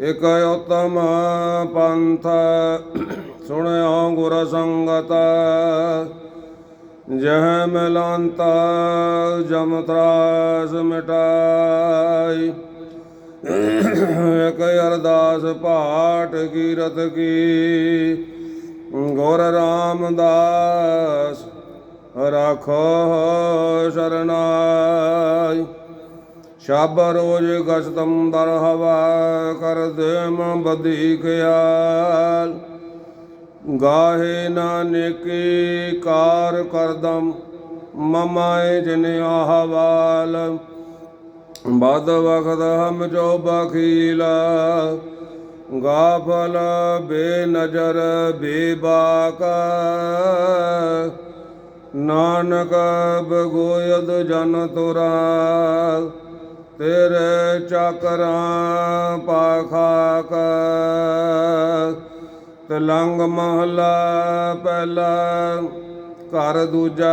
ਇਕ ਉਤਮ ਪੰਥ ਸੁਣਿਓ ਗੁਰ ਸੰਗਤ, ਜਹ ਮਿਲੰਤ ਜਮ ਤਰਾਸ ਮਿਟਾਈ। ਇਕ ਅਰਦਾਸ ਪਾਠ ਕੀਰਤ ਕੀ, ਗੁਰ ਰਾਮਦਾਸ ਰਾਖੋ ਸ਼ਰਨਾਈ। ਸ਼ਬ ਰੋਜ ਗਸਤਮ ਦਰ ਹਵਾ ਕਰ ਦੇਮ ਬਦੀ ਖਿਆਲ। ਗਾਹੇ ਨਾਨਕੀ ਕਾਰ ਕਰਦਮ, ਮਮਾਏ ਜਿਨ ਆਹਵਾਲ। ਬਦ ਵਖਤ ਹਮ ਜੋ ਬਖੀਲਾ। ਗਾਫਲ ਬੇ ਨਜਰ ਬੇਬਾਕਾ ਨਾਨਕ ਬਗੋਇਦ ਜਨ ਤੁਰਾ। ਤੇਰੇ ਚੱਕਰਾਂ ਪਾਖਾਕ ਤਲੰਗ ਮਹਲਾ ਪਹਿਲਾ ਘਰ ਦੂਜਾ,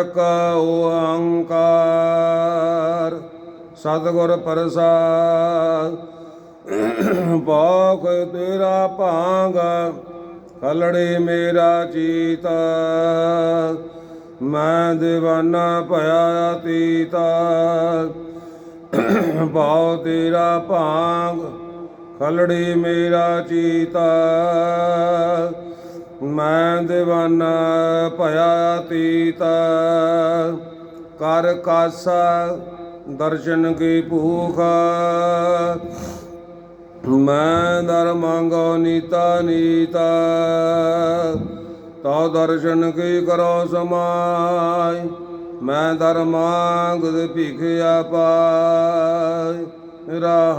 ਇਕ ਓੰਕਾਰ ਸਤਿਗੁਰ ਪ੍ਰਸਾਦ ਪਾਖ ਤੇਰਾ ਭਾਂਗ, ਖਲੜੇ ਮੇਰਾ ਚੀਤ। ਮੈਂ دیਵਾਨਾ ਭਇਆ ਤੀਤਾ ਭਾਉ ਤੇਰਾ ਭਾਂਗ, ਖਲੜੀ ਮੇਰਾ ਚੀਤਾ। ਮੈਂ دیਵਾਨਾ ਭਇਆ ਤੀਤਾ ਕਰ ਕਾਸਾ ਦਰਸ਼ਨ ਕੀ ਭੂਖ। ਮੈਂ ਦਰ ਮੰਗੋ ਨੀਤਾ ਨੀਤਾ। ਤਾ ਦਰਸ਼ਨ ਕੀ ਕਰੋ ਸਮਾਈ? ਮੈਂ ਦਰ ਮੰਗਦ ਭਿਖਿਆ ਪਾਈ ਰਾਹ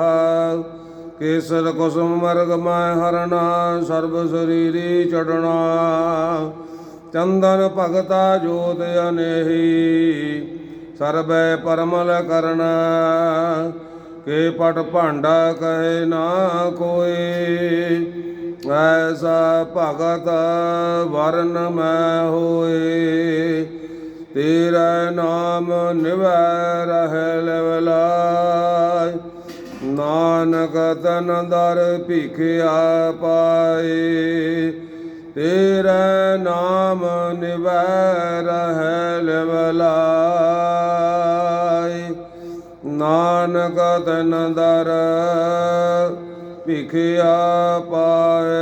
ਕੇਸਰ ਕੁਸਮ ਮਰਗ ਮੈਂ ਹਰਣਾ ਸਰਬ ਸਰੀਰੀ ਚੜਣਾ ਚੰਦਨ ਭਗਤਾ ਜੋਤ ਅਨੇਹੀ, ਸਰਬੈ ਪਰਮਲ ਕਰਨਾ। ਕੇ ਪਟ ਭਾਂਡਾ ਕਹੇ ਨਾ ਕੋਈ ਐਸਾ ਭਗਤ ਵਰਨ ਮੈਂ ਹੋਏ। ਤੇਰਾ ਨਾਮ ਨਿਵੈ ਰਹਿ ਲਵਲਾਇ ਨਾਨਕ ਤਨ ਦਰ ਭਿਖਿਆ ਪਾਏ। ਤੇਰਾ ਨਾਮ ਨਿਵੈ ਰਹਿ ਲਵਲਾਇ ਨਾਨਕ ਤਨ ਦਰ ਭਿਖਿਆ ਪਾਏ।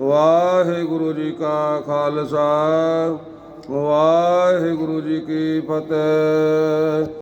ਵਾਹਿਗੁਰੂ ਜੀ ਕਾ ਖਾਲਸਾ ਵਾਹਿਗੁਰੂ ਜੀ ਕੀ ਫਤਿਹ।